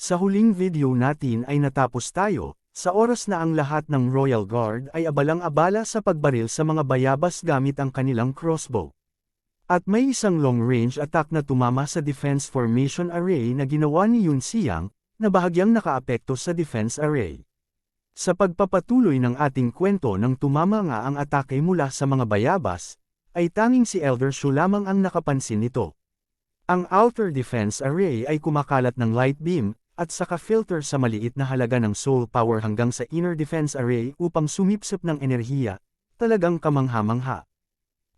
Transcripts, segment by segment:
Sa huling video natin ay natapos tayo, sa oras na ang lahat ng Royal Guard ay abalang-abala sa pagbaril sa mga bayabas gamit ang kanilang crossbow. At may isang long-range attack na tumama sa defense formation array na ginawa ni Yun Siang, na bahagyang nakaapekto sa defense array. Sa pagpapatuloy ng ating kwento nang tumama nga ang atake mula sa mga bayabas, ay tanging si Elder Shu lamang ang nakapansin nito. Ang outer defense array ay kumakalat ng light beam, at saka filter sa maliit na halaga ng soul power hanggang sa inner defense array upang sumipsip ng enerhiya, talagang kamangha-mangha.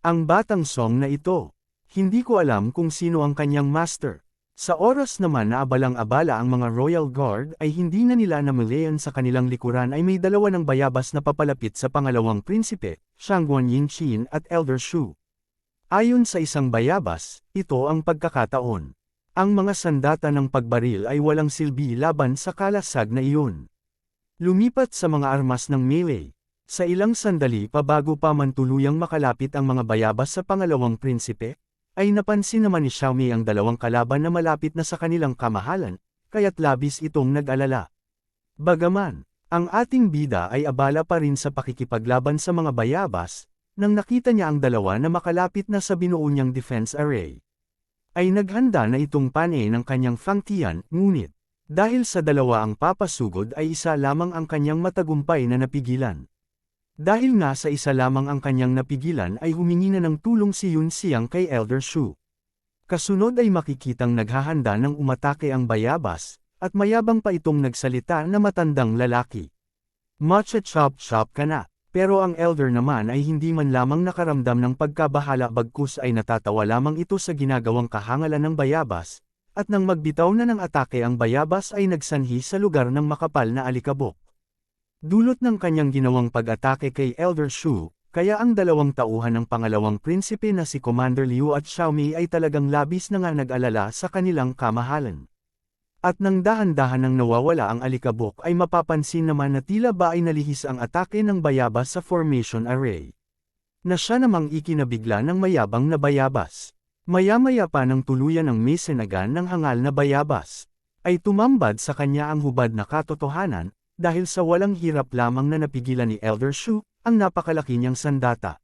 Ang batang song na ito, hindi ko alam kung sino ang kanyang master. Sa oras naman na abalang-abala ang mga Royal Guard ay hindi na nila namalayan sa kanilang likuran ay may dalawa ng bayabas na papalapit sa pangalawang prinsipe, Shangguan Yinchin at Elder Shu. Ayon sa isang bayabas, ito ang pagkakataon. Ang mga sandata ng pagbaril ay walang silbi laban sa kalasag na iyon. Lumipat sa mga armas ng melee. Sa ilang sandali pa bago pa man tuluyang makalapit ang mga bayabas sa pangalawang prinsipe, ay napansin naman ni Xiaomi ang dalawang kalaban na malapit na sa kanilang kamahalan, kaya't labis itong nag-alala. Bagaman, ang ating bida ay abala pa rin sa pakikipaglaban sa mga bayabas, nang nakita niya ang dalawa na makalapit na sa binuo niyang defense array. Ay naghanda na itong pane ng kanyang fangtian, ngunit, dahil sa dalawa ang papasugod ay isa lamang ang kanyang matagumpay na napigilan. Dahil nga sa isa lamang ang kanyang napigilan ay humingi na ng tulong si Yun Siang kay Elder Shu. Kasunod ay makikitang naghahanda ng umatake ang bayabas, at mayabang pa itong nagsalita na matandang lalaki. Matcha chop chop ka na, pero ang elder naman ay hindi man lamang nakaramdam ng pagkabahala bagkus ay natatawa lamang ito sa ginagawang kahangalan ng bayabas, at nang magbitaw na ng atake ang bayabas ay nagsanhi sa lugar ng makapal na alikabok. Dulot ng kanyang ginawang pag-atake kay Elder Shu, kaya ang dalawang tauhan ng pangalawang prinsipe na si Commander Liu at Xiaomi ay talagang labis na nga nag-alala sa kanilang kamahalan. At nang dahan-dahan nang nawawala ang alikabok ay mapapansin naman na tila ba ay nalihis ang atake ng bayabas sa formation array. Na siya namang ikinabigla ng mayabang na bayabas. Maya-maya pa nang tuluyan ng mesenagan ng hangal na bayabas, ay tumambad sa kanya ang hubad na katotohanan, dahil sa walang hirap lamang na napigilan ni Elder Shu, ang napakalaki niyang sandata.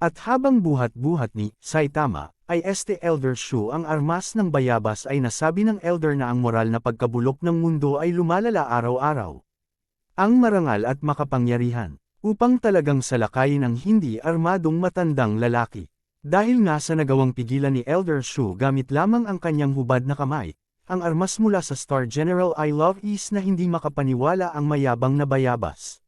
At habang buhat-buhat ni Saitama, ay este Elder Shu ang armas ng bayabas ay nasabi ng Elder na ang moral na pagkabulok ng mundo ay lumalala araw-araw. Ang marangal at makapangyarihan, upang talagang salakayin ang hindi armadong matandang lalaki. Dahil nga sa nagawang pigilan ni Elder Shu gamit lamang ang kanyang hubad na kamay, ang armas mula sa Star General I Love East na hindi makapaniwala ang mayabang na bayabas.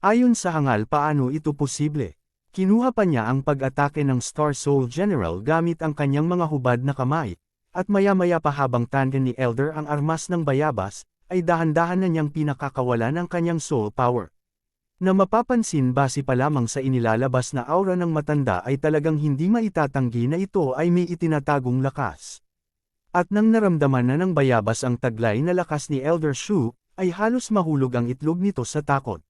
Ayon sa hangal paano ito posible? Kinuha pa niya ang pag-atake ng Star Soul General gamit ang kanyang mga hubad na kamay, at maya-maya pa habang tandem ni Elder ang armas ng bayabas, ay dahan-dahan na niyang pinakakawalan ang kanyang soul power. Na mapapansin base pa lamang sa inilalabas na aura ng matanda ay talagang hindi maitatanggi na ito ay may itinatagong lakas. At nang naramdaman na ng bayabas ang taglay na lakas ni Elder Shu, ay halos mahulog ang itlog nito sa takot.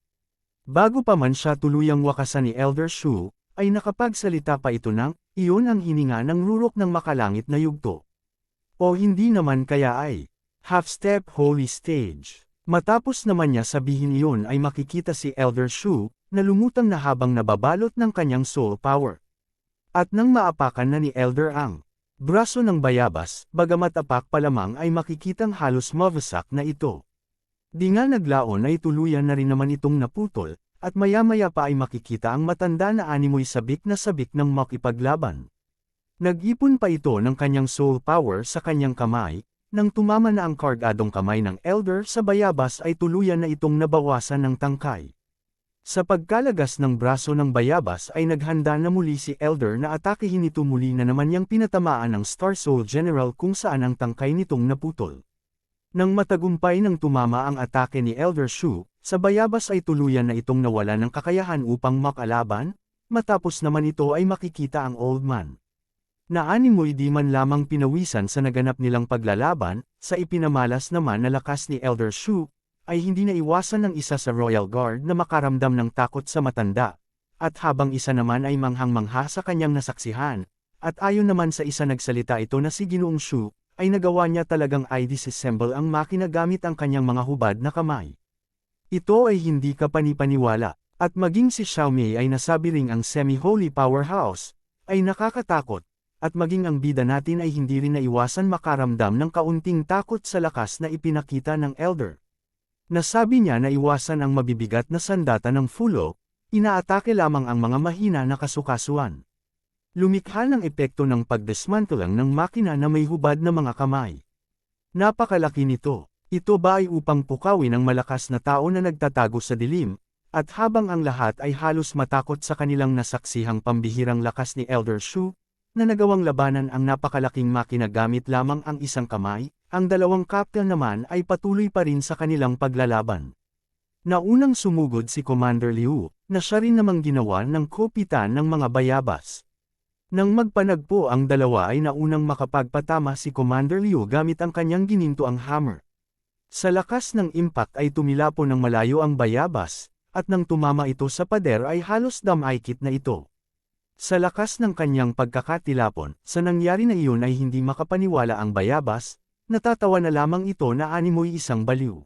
Bago pa man siya tuluyang wakasan ni Elder Shu, ay nakapagsalita pa ito ng, iyon ang hininga ng rurok ng makalangit na yugto. O hindi naman kaya ay, half-step holy stage. Matapos naman niya sabihin iyon ay makikita si Elder Shu, na lumutang na habang nababalot ng kanyang soul power. At nang maapakan na ni Elder ang Braso ng bayabas, bagamat apak pa lamang ay makikitang halos mawasak na ito. Di nga naglaon ay tuluyan na rin naman itong naputol, at maya-maya pa ay makikita ang matanda na animoy sabik na sabik ng makipaglaban. Nag-ipon pa ito ng kanyang soul power sa kanyang kamay, nang tumama na ang kargadong kamay ng elder sa bayabas ay tuluyan na itong nabawasan ng tangkay. Sa pagkalagas ng braso ng bayabas ay naghanda na muli si Elder na atakehin ito muli na naman niyang pinatamaan ng Star Soul General kung saan ang tangkay nitong naputol. Nang matagumpay nang tumama ang atake ni Elder Shu, sa bayabas ay tuluyan na itong nawala ng kakayahan upang makalaban, matapos naman ito ay makikita ang old man. Naani mo'y di man lamang pinawisan sa naganap nilang paglalaban, sa ipinamalas naman na lakas ni Elder Shu, ay hindi naiwasan ng isa sa Royal Guard na makaramdam ng takot sa matanda, at habang isa naman ay manghang-mangha sa kanyang nasaksihan, at ayon naman sa isa nagsalita ito na si Ginoong Shu, ay nagawa niya talagang i-disassemble ang makina gamit ang kanyang mga hubad na kamay. Ito ay hindi kapanipaniwala, at maging si Xiaomi ay nasabi ring ang semi-holy powerhouse, ay nakakatakot, at maging ang bida natin ay hindi rin naiwasan makaramdam ng kaunting takot sa lakas na ipinakita ng elder. Nasabi niya na iwasan ang mabibigat na sandata ng fulo, inaatake lamang ang mga mahina na kasukasuan. Lumikha ng epekto ng pagdesmantelang ng makina na may hubad na mga kamay. Napakalaki nito. Ito ba ay upang pukawin ang malakas na tao na nagtatago sa dilim, at habang ang lahat ay halos matakot sa kanilang nasaksihang pambihirang lakas ni Elder Shu, na nagawang labanan ang napakalaking makina gamit lamang ang isang kamay, ang dalawang kaptel naman ay patuloy pa rin sa kanilang paglalaban. Naunang sumugod si Commander Liu, na siya rin namang ginawa ng kopitan ng mga bayabas. Nang magpanagpo ang dalawa ay naunang makapagpatama si Commander Liu gamit ang kanyang gininto ang hammer. Sa lakas ng impact ay tumilapo ng malayo ang bayabas, at nang tumama ito sa pader ay halos damaykit na ito. Sa lakas ng kanyang pagkakatilapon, sa nangyari na iyon ay hindi makapaniwala ang bayabas, natatawa na lamang ito na animoy isang baliw.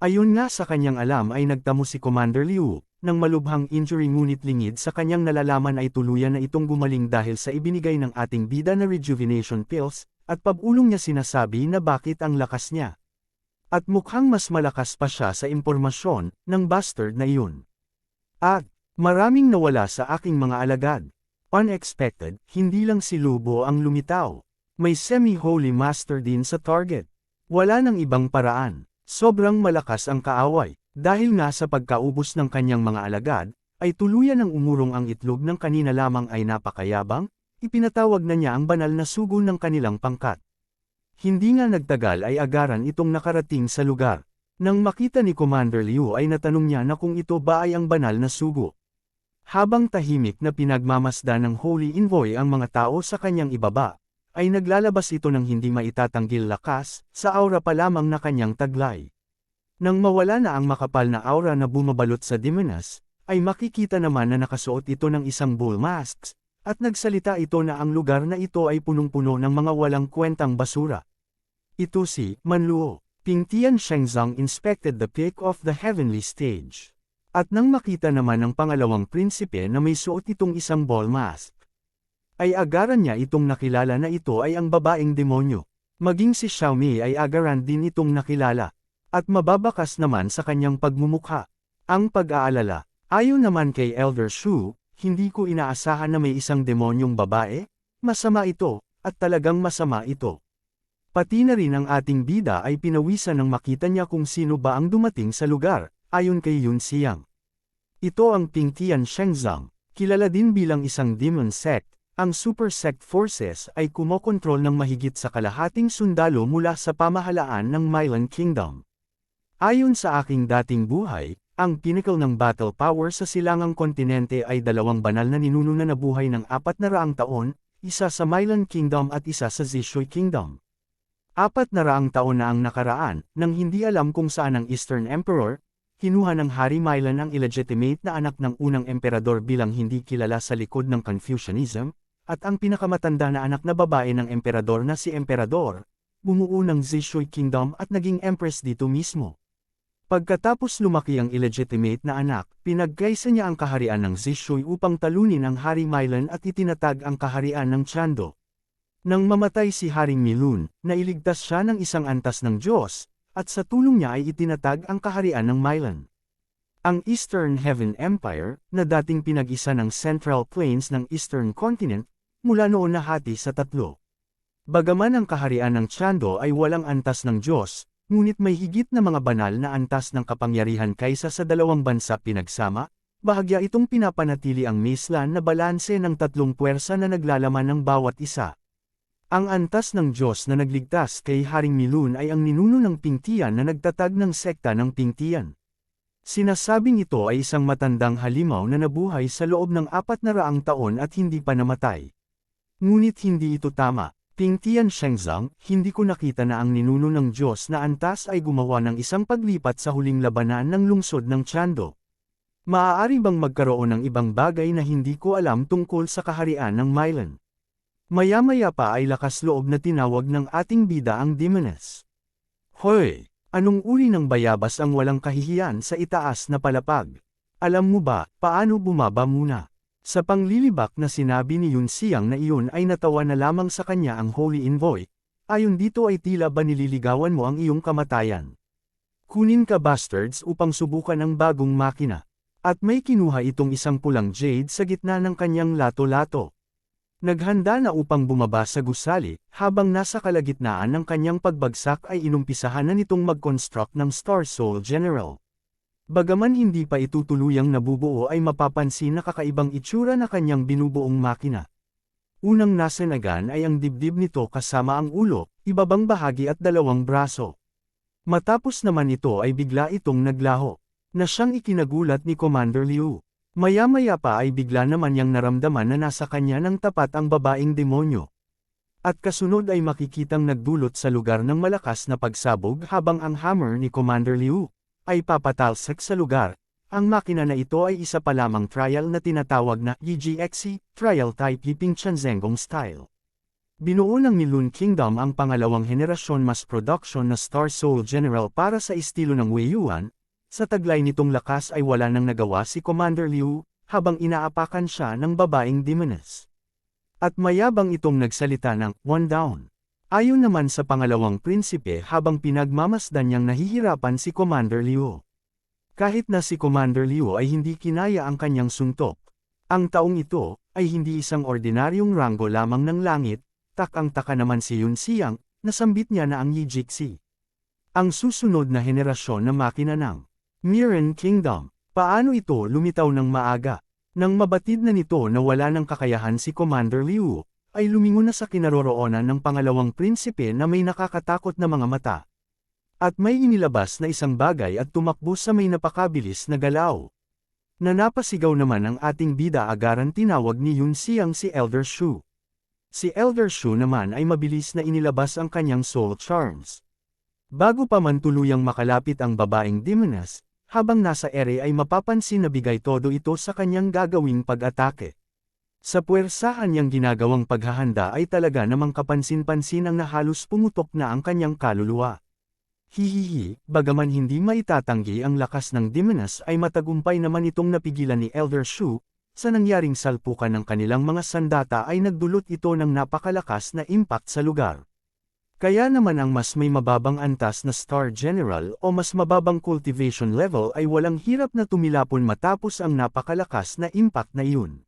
Ayon nga sa kanyang alam ay nagtamo si Commander Liu, nang malubhang injury ngunit lingid sa kanyang nalalaman ay tuluyan na itong gumaling dahil sa ibinigay ng ating bida na rejuvenation pills, at pabulong niya sinasabi na bakit ang lakas niya. At mukhang mas malakas pa siya sa impormasyon ng bastard na iyon. At, maraming nawala sa aking mga alagad. Unexpected, hindi lang si Lubo ang lumitaw. May semi-holy master din sa target. Wala nang ibang paraan. Sobrang malakas ang kaaway. Dahil nga sa pagkaubos ng kanyang mga alagad, ay tuluyan ng umurong ang itlog ng kanina lamang ay napakayabang, ipinatawag na niya ang banal na sugo ng kanilang pangkat. Hindi nga nagtagal ay agaran itong nakarating sa lugar. Nang makita ni Commander Liu ay natanong niya na kung ito ba ay ang banal na sugo. Habang tahimik na pinagmamasda ng Holy Envoy ang mga tao sa kanyang ibaba, ay naglalabas ito ng hindi maitatanggil lakas, sa aura pa lamang na kanyang taglay. Nang mawala na ang makapal na aura na bumabalot sa Dimenas, ay makikita naman na nakasuot ito ng isang bull masks, at nagsalita ito na ang lugar na ito ay punong-puno ng mga walang kwentang basura. Ito si Manluo. Pingtian Shengzang inspected the peak of the heavenly stage. At nang makita naman ng pangalawang prinsipe na may suot itong isang ball mask, ay agaran niya itong nakilala na ito ay ang babaeng demonyo. Maging si Xiaomi ay agaran din itong nakilala. At mababakas naman sa kanyang pagmumukha. Ang pag-aalala, ayon naman kay Elder Shu, hindi ko inaasahan na may isang demonyong babae, masama ito, at talagang masama ito. Pati na rin ang ating bida ay pinawisan nang makita niya kung sino ba ang dumating sa lugar, ayon kay Yun Xiang. Ito ang Pingtian Shengzang, kilala din bilang isang demon sect, ang super sect forces ay kumokontrol ng mahigit sa kalahating sundalo mula sa pamahalaan ng Mylan Kingdom. Ayon sa aking dating buhay, ang pinnacle ng battle power sa silangang kontinente ay dalawang banal na ninuno na nabuhay ng apat na raang taon, isa sa Mylan Kingdom at isa sa Zishui Kingdom. Apat na raang taon na ang nakaraan, nang hindi alam kung saan ang Eastern Emperor, kinuha ng Hari Mylan ang illegitimate na anak ng unang emperador bilang hindi kilala sa likod ng Confucianism, at ang pinakamatanda na anak na babae ng emperador na si Emperador, bumuo ng Zishui Kingdom at naging empress dito mismo. Pagkatapos lumaki ang illegitimate na anak, pinagkaisa niya ang kaharian ng Zishui upang talunin ang Hari Mylan at itinatag ang kaharian ng Chando. Nang mamatay si Haring Milun, nailigtas siya ng isang antas ng Diyos, at sa tulong niya ay itinatag ang kaharian ng Mylan. Ang Eastern Heaven Empire, na dating pinag-isa ng Central Plains ng Eastern Continent, mula noon nahati sa tatlo. Bagaman ang kaharian ng Chando ay walang antas ng Diyos, ngunit may higit na mga banal na antas ng kapangyarihan kaysa sa dalawang bansa pinagsama, bahagya itong pinapanatili ang Mislan na balanse ng tatlong puwersa na naglalaman ng bawat isa. Ang antas ng Diyos na nagligtas kay Haring Milun ay ang ninuno ng Pingtian na nagtatag ng sekta ng Pingtian. Sinasabing ito ay isang matandang halimaw na nabuhay sa loob ng apat na raang taon at hindi pa namatay. Ngunit hindi ito tama. Pingtian Shengzang, hindi ko nakita na ang ninuno ng Diyos na antas ay gumawa ng isang paglipat sa huling labanan ng lungsod ng Chando. Maaari bang magkaroon ng ibang bagay na hindi ko alam tungkol sa kaharian ng Mylan? Maya-maya pa ay lakas loob na tinawag ng ating bida ang Demoness. Hoy! Anong uri ng bayabas ang walang kahihiyan sa itaas na palapag? Alam mo ba, paano bumaba muna? Sa panglilibak na sinabi ni Yun Siyang na iyon ay natawa na lamang sa kanya ang Holy Envoy, ayon dito ay tila ba nililigawan mo ang iyong kamatayan. Kunin ka bastards upang subukan ang bagong makina. At may kinuha itong isang pulang jade sa gitna ng kanyang lato-lato. Naghanda na upang bumaba sa gusali, habang nasa kalagitnaan ng kanyang pagbagsak ay inumpisahan na nitong mag-construct ng Star Soul General. Bagaman hindi pa itutuluyang nabubuo ay mapapansin na kakaibang itsura na kanyang binubuong makina. Unang nasanagan ay ang dibdib nito kasama ang ulo, ibabang bahagi at dalawang braso. Matapos naman ito ay bigla itong naglaho, na siyang ikinagulat ni Commander Liu. Maya-maya pa ay bigla naman niyang naramdaman na nasa kanya ng tapat ang babaeng demonyo. At kasunod ay makikitang nagdulot sa lugar ng malakas na pagsabog habang ang hammer ni Commander Liu ay papatalsik sa lugar. Ang makina na ito ay isa pa lamang trial na tinatawag na EGXE, Trial Type Yiping Chanzengong Style. Binuo ng Milun Kingdom ang pangalawang henerasyon mass production na Star Soul General para sa estilo ng Wei Yuan, sa taglay nitong lakas ay wala nang nagawa si Commander Liu, habang inaapakan siya ng babaeng demoness. At mayabang itong nagsalita ng, one down. Ayon naman sa pangalawang prinsipe habang pinagmamasdan niyang nahihirapan si Commander Liu. Kahit na si Commander Liu ay hindi kinaya ang kanyang suntok. Ang taong ito, ay hindi isang ordinaryong ranggo lamang ng langit, tak ang taka naman si Yun Siyang, nasambit niya na ang Yijixi. Ang susunod na henerasyon na makina ng Miran Kingdom. Paano ito lumitaw ng maaga? Nang mabatid na nito na wala ng kakayahan si Commander Liu, ay lumingon na sa kinaroroonan ng pangalawang prinsipe na may nakakatakot na mga mata. At may inilabas na isang bagay at tumakbo sa may napakabilis na galaw. Nanapasigaw naman ang ating bida agaran tinawag ni Yun Siyang si Elder Shu. Si Elder Shu naman ay mabilis na inilabas ang kanyang soul charms. Bago pa man tuluyang makalapit ang babaeng demoness, habang nasa ere ay mapapansin na bigay todo ito sa kanyang gagawing pag-atake. Sa puwersahan niyang ginagawang paghahanda ay talaga namang kapansin-pansin ang nahalos pumutok na ang kanyang kaluluwa. Hihihi, bagaman hindi maitatanggi ang lakas ng Demoness ay matagumpay naman itong napigilan ni Elder Shu, sa nangyaring salpukan ng kanilang mga sandata ay nagdulot ito ng napakalakas na impact sa lugar. Kaya naman ang mas may mababang antas na Star General o mas mababang cultivation level ay walang hirap na tumilapon matapos ang napakalakas na impact na iyon.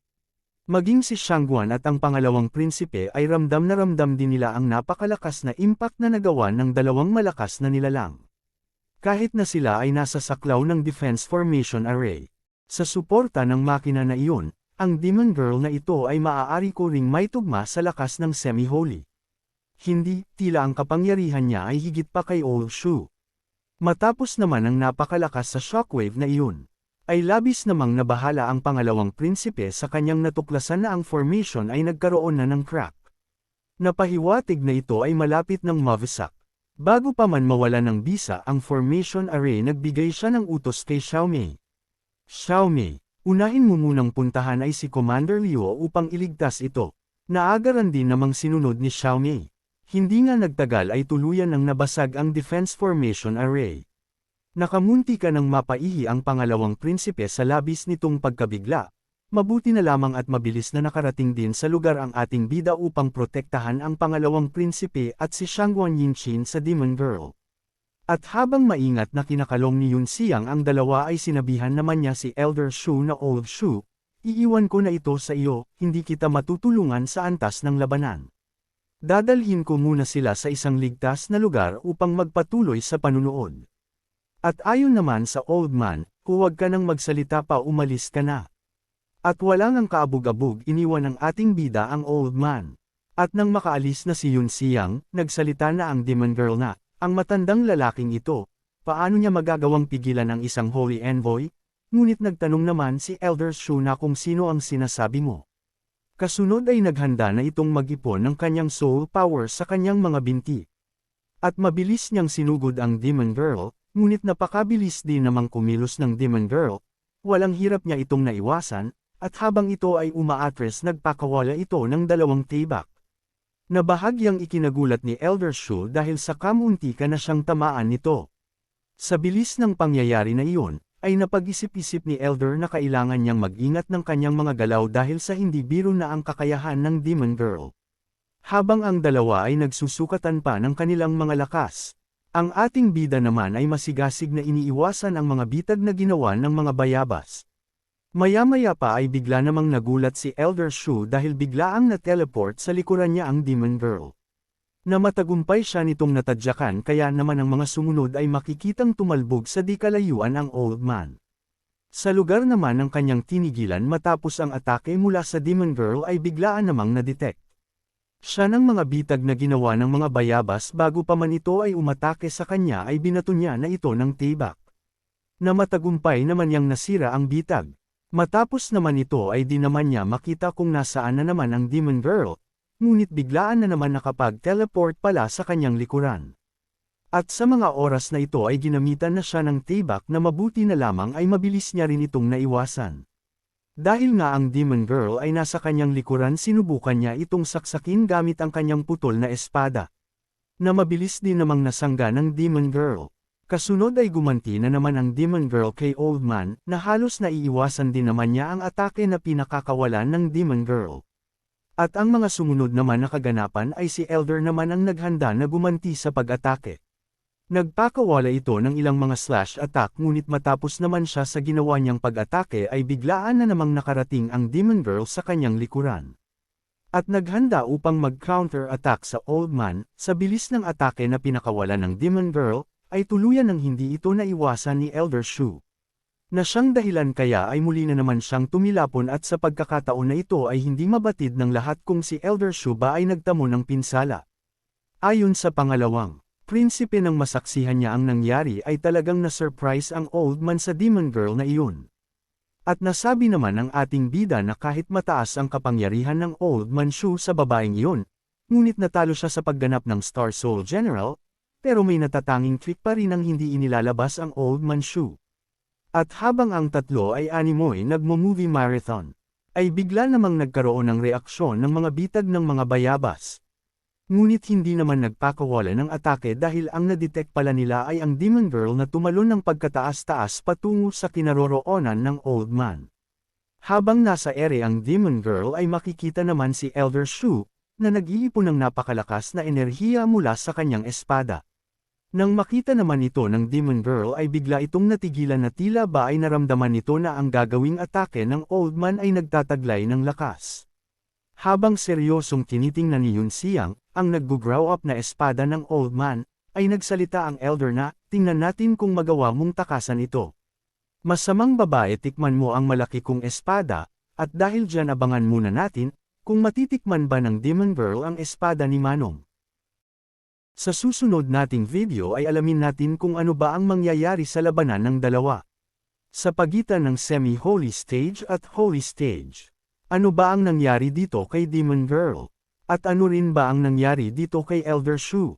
Maging si Shangguan at ang pangalawang prinsipe ay ramdam na ramdam din nila ang napakalakas na impact na nagawa ng dalawang malakas na nilalang. Kahit na sila ay nasa saklaw ng Defense Formation Array. Sa suporta ng makina na iyon, ang Demon Girl na ito ay maaari ko ring may tugma sa lakas ng Semi-Holy. Hindi, tila ang kapangyarihan niya ay higit pa kay Old Shu. Matapos naman ang napakalakas sa shockwave na iyon, ay labis namang nabahala ang pangalawang prinsipe sa kanyang natuklasan na ang formation ay nagkaroon na ng crack. Napahiwatig na ito ay malapit ng mavisak. Bago pa man mawala ng bisa ang formation array nagbigay siya ng utos kay Xiaomei. Xiaomei, unahin mo munang puntahan ay si Commander Liu upang iligtas ito. Naagaran din namang sinunod ni Xiaomei. Hindi nga nagtagal ay tuluyan ng nabasag ang defense formation array. Nakamunti ka ng mapaihi ang pangalawang prinsipe sa labis nitong pagkabigla. Mabuti na lamang at mabilis na nakarating din sa lugar ang ating bida upang protektahan ang pangalawang prinsipe at si Shangguan Yinchin sa Demon Girl. At habang maingat na kinakalong ni Yun Siyang ang dalawa ay sinabihan naman niya si Elder Shu na Old Shu, iiwan ko na ito sa iyo, hindi kita matutulungan sa antas ng labanan. Dadalhin ko muna sila sa isang ligtas na lugar upang magpatuloy sa panunood. At ayon naman sa old man, huwag ka nang magsalita pa umalis ka na. At walang ang kaabog-abog iniwan ng ating bida ang old man. At nang makaalis na si Yun Siyang, nagsalita na ang demon girl na, ang matandang lalaking ito, paano niya magagawang pigilan ang isang holy envoy? Ngunit nagtanong naman si Elder Shu na kung sino ang sinasabi mo. Kasunod ay naghanda na itong mag-ipon ng kanyang soul power sa kanyang mga binti. At mabilis niyang sinugod ang Demon Girl, ngunit napakabilis din namang kumilos ng Demon Girl, walang hirap niya itong naiwasan, at habang ito ay umaatres nagpakawala ito ng dalawang tibak. Na bahagyang ikinagulat ni Elder Shu dahil sa kamunti ka na siyang tamaan nito. Sa bilis ng pangyayari na iyon, ay napag-isip-isip ni Elder na kailangan niyang mag-ingat ng kanyang mga galaw dahil sa hindi biro na ang kakayahan ng Demon Girl. Habang ang dalawa ay nagsusukatan pa ng kanilang mga lakas, ang ating bida naman ay masigasig na iniiwasan ang mga bitag na ginawa ng mga bayabas. Maya-maya pa ay bigla namang nagulat si Elder Shu dahil biglaang na-teleport sa likuran niya ang Demon Girl. Na matagumpay siya nitong natadyakan kaya naman ang mga sumunod ay makikitang tumalbog sa di kalayuan ang old man. Sa lugar naman ng kanyang tinigilan matapos ang atake mula sa Demon Girl ay biglaan namang na-detect. Siya ng mga bitag na ginawa ng mga bayabas bago pa man ito ay umatake sa kanya ay binato niya na ito ng tibak. Na matagumpay naman niyang nasira ang bitag. Matapos naman ito ay di naman niya makita kung nasaan na naman ang Demon Girl, ngunit biglaan na naman nakapag-teleport pala sa kanyang likuran. At sa mga oras na ito ay ginamitan na siya ng tibak na mabuti na lamang ay mabilis niya rin itong naiwasan. Dahil nga ang Demon Girl ay nasa kanyang likuran sinubukan niya itong saksakin gamit ang kanyang putol na espada. Na mabilis din namang nasangga ng Demon Girl. Kasunod ay gumanti na naman ang Demon Girl kay Old Man, na halos naiiwasan din naman niya ang atake na pinakakawalan ng Demon Girl. At ang mga sumunod naman na kaganapan ay si Elder naman ang naghanda na gumanti sa pag-atake. Nagpakawala ito ng ilang mga slash attack ngunit matapos naman siya sa ginawa niyang pag-atake ay biglaan na namang nakarating ang Demon Girl sa kanyang likuran. At naghanda upang mag-counter attack sa Old Man, sa bilis ng atake na pinakawalan ng Demon Girl, ay tuluyan ng hindi ito naiwasan ni Elder Shu. Na siyang dahilan kaya ay muli na naman siyang tumilapon at sa pagkakataon na ito ay hindi mabatid ng lahat kung si Elder Shu ba ay nagtamo ng pinsala. Ayon sa pangalawang, prinsipe ng masaksihan niya ang nangyari ay talagang na-surprise ang old man sa demon girl na iyon. At nasabi naman ng ating bida na kahit mataas ang kapangyarihan ng old man Shu sa babaeng iyon, ngunit natalo siya sa pagganap ng Star Soul General, pero may natatanging trick pa rin ang hindi inilalabas ang Old Man Shoe. At habang ang tatlo ay animoy nagmo-movie marathon, ay bigla namang nagkaroon ng reaksyon ng mga bitag ng mga bayabas. Ngunit hindi naman nagpakawala ng atake dahil ang nadetect pala nila ay ang Demon Girl na tumalon ng pagkataas-taas patungo sa kinaroroonan ng Old Man. Habang nasa ere ang Demon Girl ay makikita naman si Elder Shu, na nag-iipon ng napakalakas na enerhiya mula sa kanyang espada. Nang makita naman ito ng Demon Girl ay bigla itong natigilan na tila ba ay naramdaman nito na ang gagawing atake ng Old Man ay nagtataglay ng lakas. Habang seryosong tinitingnan ni Yun Siang, ang nagbugrow up na espada ng Old Man, ay nagsalita ang Elder na, tingnan natin kung magawa mong takasan ito. Masamang babae tikman mo ang malaki kong espada, at dahil dyan abangan muna natin, kung matitikman ba ng Demon Girl ang espada ni Manong. Sa susunod nating video ay alamin natin kung ano ba ang mangyayari sa labanan ng dalawa. Sa pagitan ng semi-holy stage at holy stage. Ano ba ang nangyari dito kay Demon Girl? At ano rin ba ang nangyari dito kay Elder Shu?